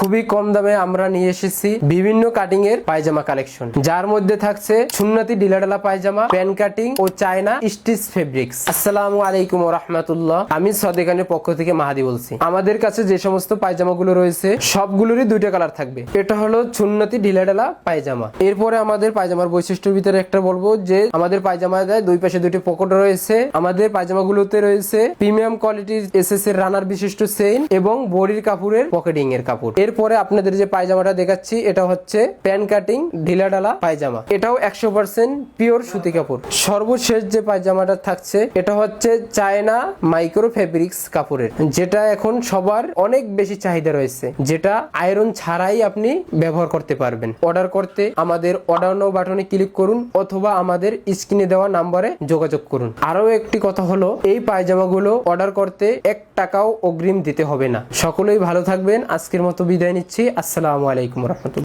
খুবই কম দামে আমরা নিয়ে এসেছি বিভিন্ন কাটিং এর পায়জামা কালেকশন যার মধ্যে থাকছে সুন্নতি ডিলাডালা পায়জামা, প্যান কাটিং ও চায়না স্টিচ ফেব্রিক্স আসসালামু আলাইকুম রহমতুল্লাহ আমি সদেকানের পক্ষ থেকে মাহাদি বলছি। আমাদের কাছে যে সমস্ত পায়জামা গুলো রয়েছে, সবগুলোরই দুইটা কালার থাকবে। এটা হলো সুন্নতি ডিলাডালা পায়জামা। এরপরে আমাদের পায়জামার বৈশিষ্ট্যের ভিতরে একটা বলব যে, আমাদের পায়জামা দেয় দুই পাশে দুটি পকেট রয়েছে। আমাদের পায়জামাগুলোতে রয়েছে প্রিমিয়াম কোয়ালিটির এসএস এর রানার বিশিষ্ট চেইন এবং বডির কাপড়ের পকেটিং এর কাপড়। এরপরে আপনাদের যে পায়জামাটা দেখাচ্ছি, এটা হচ্ছে প্যান কাটিং ঢিলাডালা পায়জামা। এটাও একশো পার্সেন্ট পিওর সুতি কাপড়। সর্বশেষ যে পায়জামাটা থাকছে, এটা হচ্ছে চায়না মাইক্রো ফেব্রিক্স কাপড়ের, যেটা এখন সবার অনেক বেশি চাহিদা রয়েছে, যেটা আয়রন ছাড়াই আপনি ব্যবহার করতে পারবেন। অর্ডার করতে আমাদের অর্ডার নাও বাটনে ক্লিক করুন, অথবা আমাদের স্ক্রিনে দেওয়া নাম্বারে যোগাযোগ করুন। আরও একটি কথা হলো, এই পায়জামাগুলো অর্ডার করতে এক টাকাও অগ্রিম দিতে হবে না। সকলেই ভালো থাকবেন। আজকের মতো বিদায়। নিচ্ছি আসসালামু আলাইকুম রহমতুল্লাহ